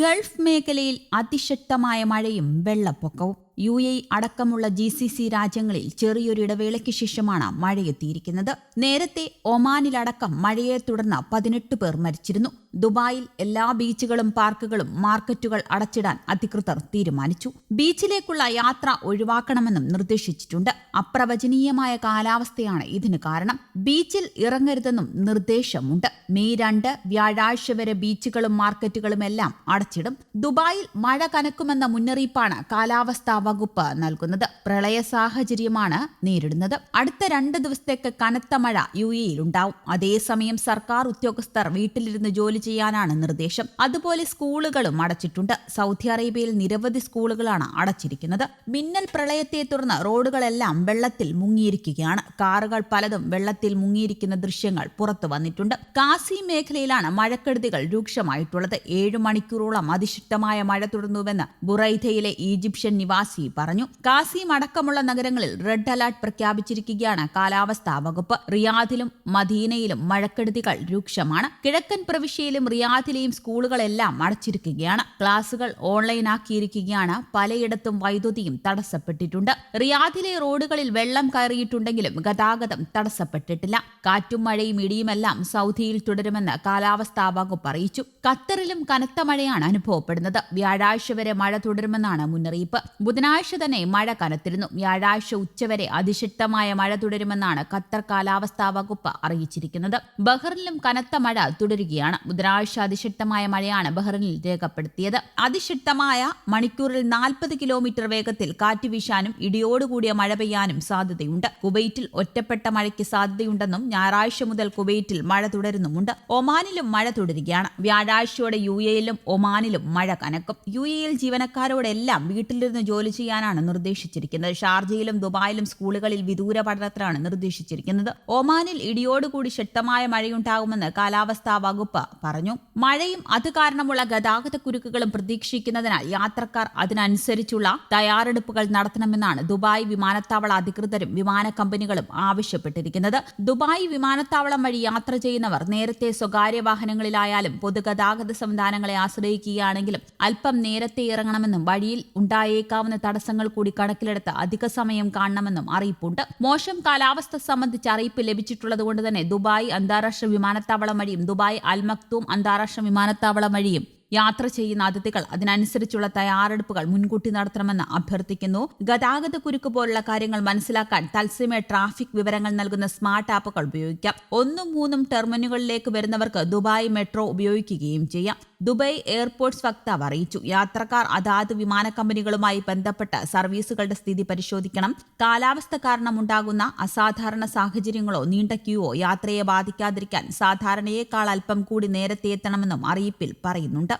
Gulf മേഖലയിൽ അതിശക്തമായ മഴയും വെള്ളപ്പൊക്കവും. യു എ അടക്കമുള്ള ജി സി സി രാജ്യങ്ങളിൽ ചെറിയൊരു ഇടവേളയ്ക്ക് ശേഷമാണ് മഴയെത്തിയിരിക്കുന്നത്. നേരത്തെ ഒമാനിലടക്കം മഴയെ തുടർന്ന് പതിനെട്ട് പേർ മരിച്ചിരുന്നു. ദുബായിൽ എല്ലാ ബീച്ചുകളും പാർക്കുകളും മാർക്കറ്റുകൾ അടച്ചിടാൻ അധികൃതർ തീരുമാനിച്ചു. ബീച്ചിലേക്കുള്ള യാത്ര ഒഴിവാക്കണമെന്നും നിർദ്ദേശിച്ചിട്ടുണ്ട്. അപ്രവചനീയമായ കാലാവസ്ഥയാണ് ഇതിന് കാരണം. ബീച്ചിൽ ഇറങ്ങരുതെന്നും നിർദ്ദേശമുണ്ട്. മെയ് രണ്ട് വ്യാഴാഴ്ച വരെ ബീച്ചുകളും മാർക്കറ്റുകളും എല്ലാം അടച്ചിടും. ദുബായിൽ മഴ കനക്കുമെന്ന മുന്നറിയിപ്പാണ് കാലാവസ്ഥാ വകുപ്പ് നൽകുന്നത്. പ്രളയ സാഹചര്യമാണ് നേരിടുന്നത്. അടുത്ത രണ്ട് ദിവസത്തേക്ക് കനത്ത മഴ യു എയിൽ ഉണ്ടാവും അതേസമയം സർക്കാർ ഉദ്യോഗസ്ഥർ വീട്ടിലിരുന്ന് ജോലി ചെയ്യാനാണ് നിർദ്ദേശം. അതുപോലെ സ്കൂളുകളും അടച്ചിട്ടുണ്ട്. സൗദി അറേബ്യയിൽ നിരവധി സ്കൂളുകളാണ് അടച്ചിരിക്കുന്നത്. മിന്നൽ പ്രളയത്തെ തുടർന്ന് റോഡുകളെല്ലാം വെള്ളത്തിൽ മുങ്ങിയിരിക്കുകയാണ്. കാറുകൾ പലതും വെള്ളത്തിൽ മുങ്ങിയിരിക്കുന്ന ദൃശ്യങ്ങൾ പുറത്തു വന്നിട്ടുണ്ട്. കാസി മേഖലയിലാണ് മഴക്കെടുതികൾ രൂക്ഷമായിട്ടുള്ളത്. ഏഴു മണിക്കൂറോളം അതിശക്തമായ മഴ തുടർന്നുവെന്ന് ബുറൈദയിലെ ഈജിപ്ഷ്യൻ നിവാസി പറഞ്ഞു. കാസിം അടക്കമുള്ള നഗരങ്ങളിൽ റെഡ് അലർട്ട് പ്രഖ്യാപിച്ചിരിക്കുകയാണ്. കാലാവസ്ഥാ വകുപ്പ് റിയാദിലും മദീനയിലും മഴക്കെടുതികൾ രൂക്ഷമാണ്. കിഴക്കൻ പ്രവിശ്യയിലും റിയാദിലെയും സ്കൂളുകളെല്ലാം അടച്ചിരിക്കുകയാണ്. ക്ലാസുകൾ ഓൺലൈനാക്കിയിരിക്കുകയാണ് പലയിടത്തും വൈദ്യുതിയും തടസ്സപ്പെട്ടിട്ടുണ്ട്. റിയാദിലെ റോഡുകളിൽ വെള്ളം കയറിയിട്ടുണ്ടെങ്കിലും ഗതാഗതം തടസ്സപ്പെട്ടിട്ടില്ല. കാറ്റും മഴയും ഇടിയുമെല്ലാം സൗദിയിൽ തുടരുമെന്ന് കാലാവസ്ഥാ വകുപ്പ് അറിയിച്ചു. ഖത്തറിലും കനത്ത മഴയാണ് അനുഭവപ്പെടുന്നത്. വ്യാഴാഴ്ച വരെ മഴ തുടരുമെന്നാണ് മുന്നറിയിപ്പ്. ബുധനാഴ്ച തന്നെ മഴ കനത്തിരുന്നു. വ്യാഴാഴ്ച ഉച്ചവരെ അതിശക്തമായ മഴ തുടരുമെന്നാണ് ഖത്തർ കാലാവസ്ഥാ വകുപ്പ് അറിയിച്ചിരിക്കുന്നത്. ബഹ്റിനിലും കനത്ത മഴ തുടരുകയാണ്. ബുധനാഴ്ച അതിശക്തമായ മഴയാണ് ബഹ്റിനിൽ രേഖപ്പെടുത്തിയത്. അതിശക്തമായ മണിക്കൂറിൽ നാൽപ്പത് കിലോമീറ്റർ വേഗത്തിൽ കാറ്റ് വീശാനും ഇടിയോടുകൂടിയ മഴ പെയ്യാനും സാധ്യതയുണ്ട്. കുവൈറ്റിൽ ഒറ്റപ്പെട്ട മഴയ്ക്ക് സാധ്യതയുണ്ടെന്നും ഞായറാഴ്ച മുതൽ കുവൈറ്റിൽ മഴ തുടരുന്നുമുണ്ട്. ഒമാനിലും മഴ തുടരുകയാണ്. വ്യാഴാഴ്ചയോടെ യു എയിലും ഒമാനിലും മഴ കനക്കും. യു എയിൽ ജീവനക്കാരോടെല്ലാം വീട്ടിലിരുന്ന് ജോലി ചെയ്യാനാണ് നിർദ്ദേശിച്ചിരിക്കുന്നത്. ഷാർജയിലും ദുബായിലും സ്കൂളുകളിൽ വിദൂര പഠനത്തിനാണ് നിർദ്ദേശിച്ചിരിക്കുന്നത്. ഒമാനിൽ ഇടിയോടുകൂടി ശക്തമായ മഴയുണ്ടാകുമെന്ന് കാലാവസ്ഥാ വകുപ്പ് പറഞ്ഞു. മഴയും അത് കാരണമുള്ള ഗതാഗത കുരുക്കുകളും പ്രതീക്ഷിക്കുന്നതിനാൽ യാത്രക്കാർ അതിനനുസരിച്ചുള്ള തയ്യാറെടുപ്പുകൾ നടത്തണമെന്നാണ് ദുബായ് വിമാനത്താവള അധികൃതരും വിമാന കമ്പനികളും ആവശ്യപ്പെട്ടിരിക്കുന്നത്. ദുബായ് വിമാനത്താവളം വഴി യാത്ര ചെയ്യുന്നവർ നേരത്തെ സ്വകാര്യ വാഹനങ്ങളിലായാലും പൊതുഗതാഗത സംവിധാനങ്ങളെ ആശ്രയിക്കുകയാണെങ്കിലും അല്പം നേരത്തെ ഇറങ്ങണമെന്നും വഴിയിൽ ഉണ്ടായേക്കാവുന്ന തടസ്സങ്ങൾ കൂടി കണക്കിലെടുത്ത് അധിക സമയം കാണണമെന്നും അറിയിപ്പുണ്ട്. മോശം കാലാവസ്ഥ സംബന്ധിച്ച് അറിയിപ്പ് ലഭിച്ചിട്ടുള്ളതുകൊണ്ട് തന്നെ ദുബായ് അന്താരാഷ്ട്ര വിമാനത്താവളം വഴിയും ദുബായ് അൽമക്തൂം അന്താരാഷ്ട്ര വിമാനത്താവളം വഴിയും യാത്ര ചെയ്യുന്ന അതിഥികൾ അതിനനുസരിച്ചുള്ള തയ്യാറെടുപ്പുകൾ മുൻകൂട്ടി നടത്തണമെന്ന് അഭ്യർത്ഥിക്കുന്നു. ഗതാഗത കുരുക്ക് പോലുള്ള കാര്യങ്ങൾ മനസ്സിലാക്കാൻ തത്സമയ ട്രാഫിക് വിവരങ്ങൾ നൽകുന്ന സ്മാർട്ട് ആപ്പുകൾ ഉപയോഗിക്കാം. ഒന്നും മൂന്നും ടെർമിനലുകളിലേക്ക് വരുന്നവർക്ക് ദുബായ് മെട്രോ ഉപയോഗിക്കുകയും ചെയ്യാം. ദുബായ് എയർപോർട്ട്സ് വക്താവ് അറിയിച്ചു. യാത്രക്കാർ അതാത് വിമാന കമ്പനികളുമായി ബന്ധപ്പെട്ട സർവീസുകളുടെ സ്ഥിതി പരിശോധിക്കണം. കാലാവസ്ഥ കാരണം ഉണ്ടാകുന്ന അസാധാരണ സാഹചര്യങ്ങളോ നീണ്ട ക്യൂവോ യാത്രയെ ബാധിക്കാതിരിക്കാൻ സാധാരണയേക്കാൾ അല്പം കൂടി നേരത്തെ എത്തണമെന്നും അറിയിപ്പിൽ പറയുന്നുണ്ട്.